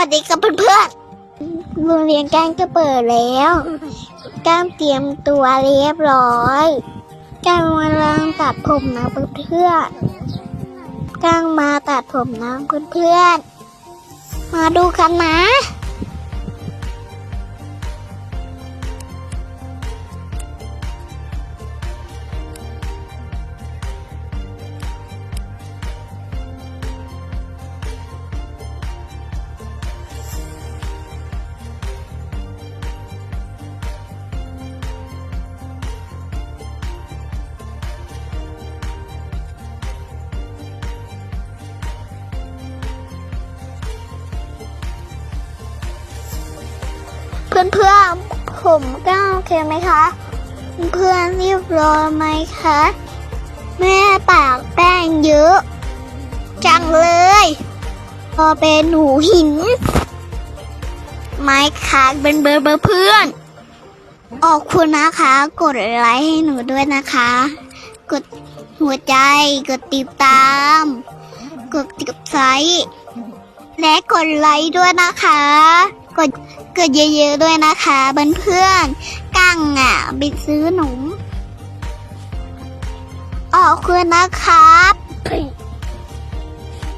วัสดีครับเพื่อนๆโรงเรียนก้างก็เปิดแล้วก้างเตรียมตัวเรียบร้อยก้งมาลังตัดผมนะเพื่อนๆก้งมาตัดผมนะเพื่อนๆมาดูกันนะ เพื่อนเพื่อนๆผมก็โอเคไหมคะ เพื่อนรีบรอไหมคะ แม่ปากแป้งเยอะ จังเลยพอเป็นหนูหิน ไม้ค้างเป็นเบอร์เบอร์เพื่อน ออกคุณนะคะ กดไลค์ให้หนูด้วยนะคะ กดหัวใจ กดติดตาม กดติดไลค์และกดไลค์ด้วยนะคะ กดกดเยอะๆด้วยนะคะเพื่อนๆกั้งอะไปซื้อหนุ่มออกคืนนะครับ